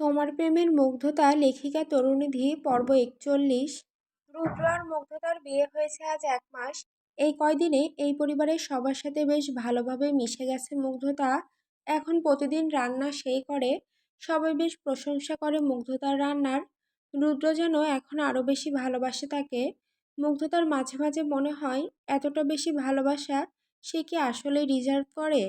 তোমার প্রেমের মুগ্ধতা লেখিকা তরুণীধি, পর্ব একচল্লিশ। রুদ্র আর মুগ্ধতার বিয়ে হয়েছে আজ এক মাস। এই কয়দিনে এই পরিবারের সবার সাথে বেশ ভালোভাবে মিশে গেছে মুগ্ধতা। এখন প্রতিদিন রান্না সেই করে, সবাই বেশ প্রশংসা করে মুগ্ধতার রান্নার। রুদ্র যেন এখন আরও বেশি ভালোবাসে তাকে। মুগ্ধতার মাঝে মাঝে মনে হয়, এতটা বেশি ভালোবাসা সে কি আসলে রিজার্ভ করে?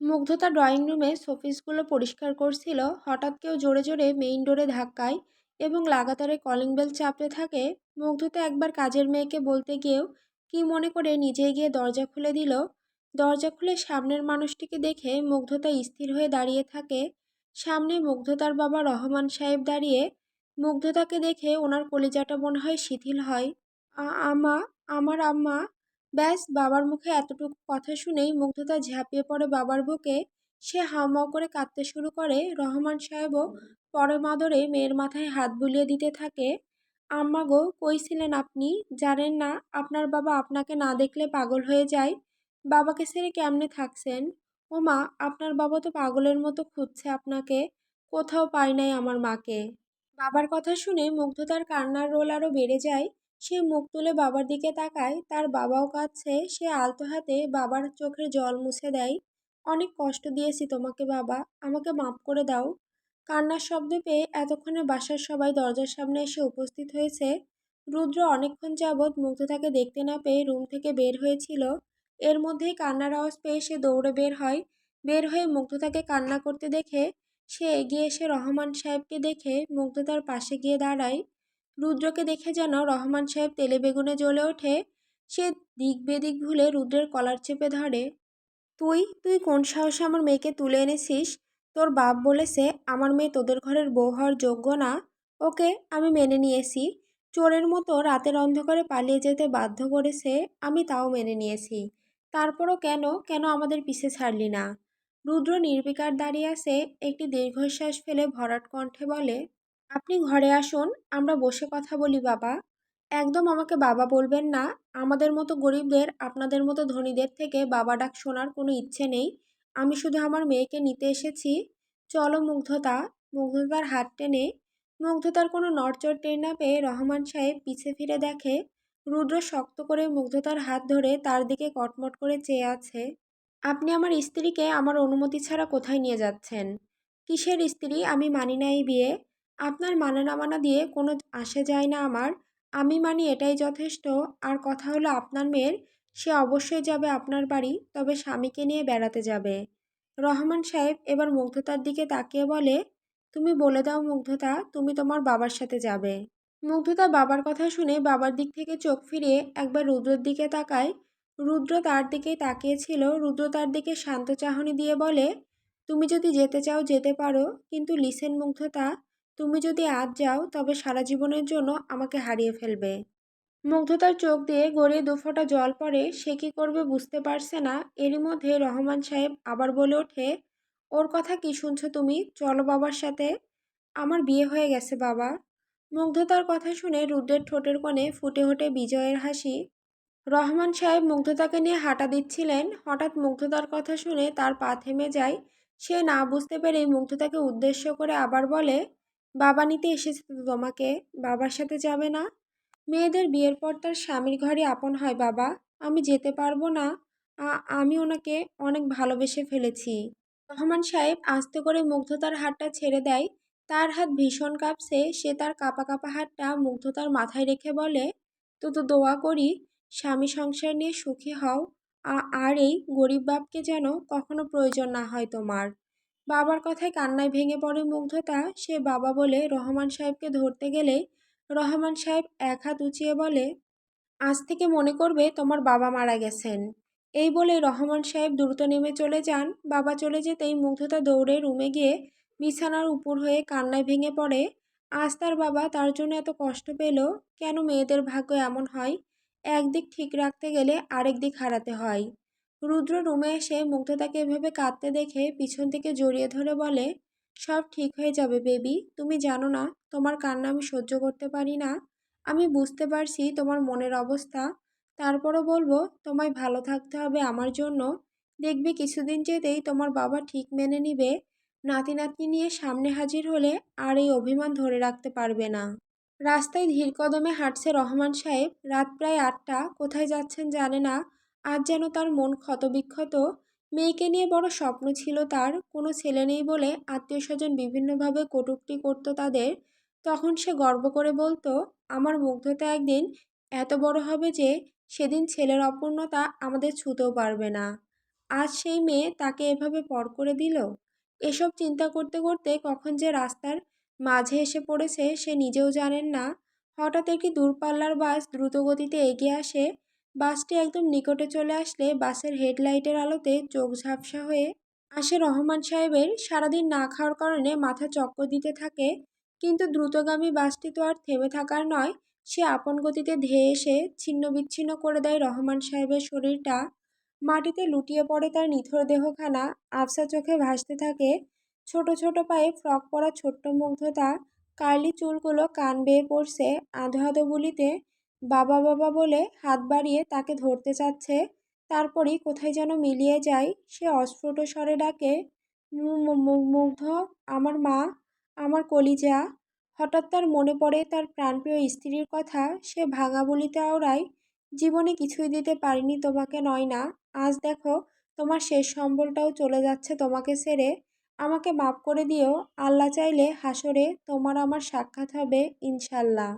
মুগ্ধতা ড্রয়িং রুমে শোপিসগুলো পরিষ্কার করছিল। হঠাৎ কেউ জোরে জোরে মেইন ডোরে ধাক্কায় এবং লাগাতারে কলিং বেল চাপতে থাকে। মুগ্ধতা একবার কাজের মেয়েকে বলতে গিয়েও কি মনে করে নিজে গিয়ে দরজা খুলে দিল। দরজা খুলে সামনের মানুষটিকে দেখে মুগ্ধতা স্থির হয়ে দাঁড়িয়ে থাকে। সামনে মুগ্ধতার বাবা রহমান সাহেব দাঁড়িয়ে মুগ্ধতাকে দেখে ওনার কলিজাটা মনে হয় শিথিল হয়। আমা আমার আম্মা ব্যাস, বাবার মুখে এতটুকু কথা শুনেই মুগ্ধতা ঝাঁপিয়ে পড়ে বাবার বুকে। সে হাউমাউ করে কাঁদতে শুরু করে। রহমান সাহেবও পরে মাদরে মেয়ের মাথায় হাত বুলিয়ে দিতে থাকে। আম্মা গো কইছিলেন আপনি? জানেন না, আপনার বাবা আপনাকে না দেখলে পাগল হয়ে যায়। বাবাকে ছেড়ে কেমনে থাকছেন? ও মা, আপনার বাবা তো পাগলের মতো খুঁজছে আপনাকে। কোথাও পায় নাই আমার মাকে। বাবার কথা শুনে মুগ্ধতার কান্নার রোল আরও বেড়ে যায়। সে মুখ তুলে বাবার দিকে তাকায়, তার বাবাও কাঁদছে, সে আলতো হাতে বাবার চোখের জল মুছে দেয়। অনেক কষ্ট দিয়েছি তোমাকে বাবা, আমাকে মাফ করে দাও। কান্নার শব্দ পেয়ে এতক্ষণে বাসার সবাই দরজার সামনে এসে উপস্থিত হয়েছে। রুদ্র অনেকক্ষণ যাবৎ মুগ্ধতাকে দেখতে না পেয়ে রুম থেকে বের হয়েছিল। এর মধ্যেই কান্নার আওয়াজ পেয়ে সে দৌড়ে বের হয়। বের হয়ে মুগ্ধতাকে কান্না করতে দেখে, সে এগিয়ে এসে রহমান সাহেবকে দেখে মুগ্ধতার পাশে গিয়ে দাঁড়ায়। রুদ্রকে দেখে যেন রহমান সাহেব তেলে বেগুনে জ্বলে ওঠে। সে দিক বেদিক ভুলে রুদ্রের কলার চেপে ধরে, তুই তুই কোন সাহসে আমার মেয়েকে তুলে এনেছিস? তোর বাপ বলেছে আমার মেয়ে তোদের ঘরের বউ হওয়ার যোগ্য না। ওকে আমি মেনে নিয়েছি। চোরের মতো রাতের অন্ধকারে পালিয়ে যেতে বাধ্য করেছে, আমি তাও মেনে নিয়েছি। তারপরও কেন কেন আমাদের পিছে ছাড়লি না? রুদ্র নির্বিকার দাঁড়িয়ে আছে, একটি দীর্ঘশ্বাস ফেলে ভরাট কণ্ঠে বলে আপনি ঘরে আসুন, আমরা বসে কথা বলি, বাবা। একদম আমাকে বাবা বলবেন না। আমাদের মতো গরিবদের, আপনাদের মতো ধনীদের থেকে বাবা ডাক শোনার কোনো ইচ্ছে নেই। আমি শুধু আমার মেয়েকে নিতে এসেছি। চলো মুগ্ধতা, মুগ্ধতার হাত টেনে, মুগ্ধতার কোনো নড়চড় টের না পেয়ে রহমান সাহেব পিছে ফিরে দেখে, রুদ্র শক্ত করে মুগ্ধতার হাত ধরে তার দিকে কটমট করে চেয়ে আছে। আপনি আমার স্ত্রীকে আমার অনুমতি ছাড়া কোথায় নিয়ে যাচ্ছেন? কিসের স্ত্রী? আমি মানি না এই বিয়ে। আপনার মানে না মানা দিয়ে কোনো আসে যায় না আমার। আমি মানি এটাই যথেষ্ট। আর কথা হলো আপনার মেয়ের, সে অবশ্যই যাবে আপনার বাড়ি, তবে স্বামীকে নিয়ে বেড়াতে যাবে। রহমান সাহেব এবার মুগ্ধতার দিকে তাকিয়ে বলে, তুমি বলে দাও মুগ্ধতা, তুমি তোমার বাবার সাথে যাবে। মুগ্ধতা বাবার কথা শুনে বাবার দিক থেকে চোখ ফিরিয়ে একবার রুদ্রের দিকে তাকায়। রুদ্র তার দিকেই তাকিয়েছিল। রুদ্র তার দিকে শান্ত চাহনি দিয়ে বলে, তুমি যদি যেতে চাও যেতে পারো, কিন্তু লিসেন মুগ্ধতা তুমি যদি আজ যাও, তবে সারা জীবনের জন্য আমাকে হারিয়ে ফেলবে। মুগ্ধতার চোখ দিয়ে গড়িয়ে দুফোঁটা জল পড়ে, সে কী করবে বুঝতে পারছে না। এরই মধ্যে রহমান সাহেব আবার বলে ওঠে, ওর কথা কি শুনছো তুমি? চলো বাবার সাথে। আমার বিয়ে হয়ে গেছে, বাবা। মুগ্ধতার কথা শুনে রুদ্রের ঠোঁটের কোণে ফুটে ওঠে বিজয়ের হাসি। রহমান সাহেব মুগ্ধতাকে নিয়ে হাঁটা দিচ্ছিলেন। হঠাৎ মুগ্ধতার কথা শুনে তার পা থেমে যায়। সে না বুঝতে পেরেই মুগ্ধতাকে উদ্দেশ্য করে আবার বলে বাবা নিতে এসেছে তো তোমাকে? বাবার সাথে যাবে না? মেয়েদের বিয়ের পর তার স্বামীর ঘরে আপন হয় বাবা। আমি যেতে পারব না। আমি ওনাকে অনেক ভালোবেসে ফেলেছি। রহমান সাহেব আস্তে করে মুগ্ধতার হাতটা ছেড়ে দেয়। তার হাত ভীষণ কাঁপছে। সে তার কাপা কাপা হাতটা মুগ্ধতার মাথায় রেখে বলে, তো তো দোয়া করি, স্বামী সংসার নিয়ে সুখী হও। আর এই গরিব বাপকে যেন কখনো প্রয়োজন না হয় তোমার। বাবার কথায় কান্নায় ভেঙে পড়ে মুগ্ধতা, সে বাবা বলে রহমান সাহেবকে ধরতে গেলে রহমান সাহেব এক হাত উঁচিয়ে বলে, আজ থেকে মনে করবে তোমার বাবা মারা গেছেন। এই বলে রহমান সাহেব দ্রুত নেমে চলে যান। বাবা চলে যেতেই মুগ্ধতা দৌড়ে রুমে গিয়ে বিছানার উপর হয়ে কান্নায় ভেঙে পড়ে। আজ তার বাবা তার জন্য এত কষ্ট পেল, কেন মেয়েদের ভাগ্য এমন হয়? একদিক ঠিক রাখতে গেলে আরেক দিক হারাতে হয়। রুদ্র রুমে এসে মুগ্ধতাকে এভাবে কাঁদতে দেখে পিছন থেকে জড়িয়ে ধরে বলে, সব ঠিক হয়ে যাবে বেবি, তুমি জানো না, তোমার কান্না আমি সহ্য করতে পারি না। আমি বুঝতে পারছি তোমার মনের অবস্থা। তারপরও বলব, তোমায় ভালো থাকতে হবে আমার জন্য। দেখবে কিছুদিন যেতেই তোমার বাবা ঠিক মেনে নিবে। নাতি নাতনি নিয়ে সামনে হাজির হলে আর এই অভিমান ধরে রাখতে পারবে না। রাস্তায় ধীর কদমে হাঁটছে রহমান সাহেব। রাত প্রায় আটটা। কোথায় যাচ্ছেন জানে না। আজ যেন তার মন ক্ষতবিক্ষত। মেয়েকে নিয়ে বড় স্বপ্ন ছিল তার। কোনো ছেলে নেই বলে আত্মীয় স্বজন বিভিন্নভাবে কটূক্তি করতো তাদের। তখন সে গর্ব করে বলতো, আমার মুগ্ধতা একদিন এত বড় হবে যে সেদিন ছেলের অপূর্ণতা আমাদের ছুঁতেও পারবে না। আজ সেই মেয়ে তাকে এভাবে পর করে দিল? এসব চিন্তা করতে করতে কখন যে রাস্তার মাঝে এসে পড়েছে সে নিজেও জানেন না। হঠাৎ একটি দূরপাল্লার বাস দ্রুতগতিতে এগিয়ে আসে। বাসটি একদম নিকটে চলে আসলে বাসের হেডলাইটের আলোতে চোখ ঝাপসা হয়ে আসে রহমান সাহেবের সারাদিন না খাওয়ার কারণে মাথা চক্কর দিতে থাকে। কিন্তু দ্রুতগামী বাসটি তো আর থেমে থাকার নয়, সে আপন গতিতে ধেয়ে এসে ছিন্ন বিচ্ছিন্ন করে দেয় রহমান সাহেবের শরীরটা। মাটিতে লুটিয়ে পড়ে তার নিথর দেহখানা আবসা চোখে ভাসতে থাকে। ছোট ছোট পায়ে ফ্রক পরা ছোট্ট মুগ্ধতা, কার্লি চুলগুলো কান বেয়ে পড়ছে আধো আধো বুলিতে। বাবা বাবা বলে হাত বাড়িয়ে তাকে ধরতে চাচ্ছে, তারপরই কোথায় যেন মিলিয়ে যায় সে অস্ফুট স্বরে ডাকে মুগ্ধ, আমার মা, আমার কলিজা। হঠাৎ তার মনে পড়ে তার প্রাণপ্রিয় স্ত্রীর কথা, সে ভাঙা বলিতে আওড়ায়, জীবনে কিছুই দিতে পারিনি তোমাকে নয় না, আজ দেখো তোমার শেষ সম্বলটাও চলে যাচ্ছে তোমাকে ছেড়ে আমাকে মাফ করে দিও, আল্লাহ চাইলে হাসরে তোমার আমার সাক্ষাৎ হবে ইনশাল্লাহ।